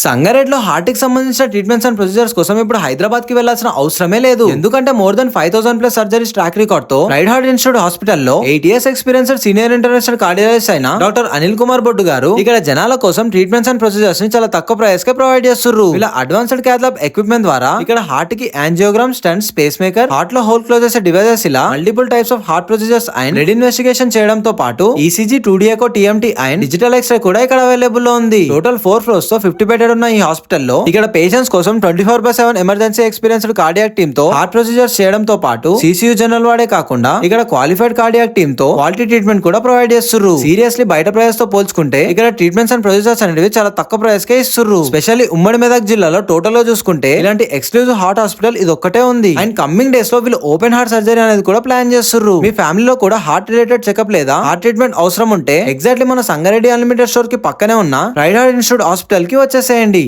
సంగారెడ్డిలో హార్ట్కి సంబంధించిన ట్రీట్మెంట్స్ అండ్ ప్రొసీజర్స్ కోసం ఇప్పుడు హైదరాబాద్కి వెళ్ళాల్సిన అవసరమే లేదు. ఎందుకంటే more than five thousand plus surgeries track రికార్డ్తో ride heart institute హాస్పిటల్లో eight years experience senior international cardiologist అయిన డాక్టర్ అనిల్ కుమార్ బొడ్డు గారు ఇక్కడ జనాల కోసం ట్రీట్మెంట్స్ అండ్ ప్రొసీజర్స్ని చాలా తక్కువ ప్రైస్ కే ప్రొవైడ్ చేస్తున్నారు ఇలా అడ్వాన్స్డ్ క్యాథ్లాబ్ ఎక్విప్మెంట్ ద్వారా ఇక్కడ హార్ట్కి యాంజియోగ్రామ్ స్టంట్ స్పేస్ మేకర్ హార్ట్లో హోల్ క్లోజ్ చేసే డివైజెస్ ఇలా multiple types of heart procedures and red investigation చేయడంతో పాటు ECG two TMT and digital X-ray కూడా ఇక్కడ అవైలబుల్లో ఉంది. టోటల్ ఫోర్ ఫ్లోర్స్తో ఫిఫ్టీ బెడెడ్ ఉన్న ఈ హాస్పిటల్లో ఇక్కడ పేషెంట్స్ కోసం twenty four by seven emergency experienced cardiac టీమ్తో heart procedures చేయడంతో పాటు సిసియు జనరల్ వాడే కాకుండా ఇక్కడ క్వాలిఫైడ్ కార్డియాక్ టీమ్తో క్వాలిటీ ట్రీట్మెంట్ కూడా ప్రొవైడ్ చేస్తున్నారు సీరియస్లీ బయట ప్రైస్తో పోల్చుకుంటే ఇక్కడ ట్రీట్మెంట్స్ అండ్ ప్రొసీజర్స్ అనేవి చాలా తక్కువ ప్రైస్ కే ఇస్తున్నారు స్పెషల్లీ ఉమ్మడి మెదక్ జిల్లాలో టోటల్లో చూసుకుంటే ఇలాంటి ఎక్స్క్లూజివ్ హార్ట్ హాస్పిటల్ ఇది ఒక్కటే ఉంది. అండ్ కమింగ్ డేస్లో వీళ్ళు ఓపెన్ హార్ట్ సర్జరీ అనేది కూడా ప్లాన్ చేస్తున్నారు మీ ఫ్యామిలీలో కూడా హార్ట్ రిలేటెడ్ చెకప్ లేదా హార్ట్ ట్రీట్మెంట్ అవసరం ఉంటే ఎగ్జాక్ట్లీ మన సంగారెడ్డి అన్లిమిటెడ్ స్టోర్కి పక్కనే ఉన్న రైడ్ హార్ట్ ఇన్స్టిట్యూట్ హాస్పిటల్కి వచ్చేసేయండి. చేయండి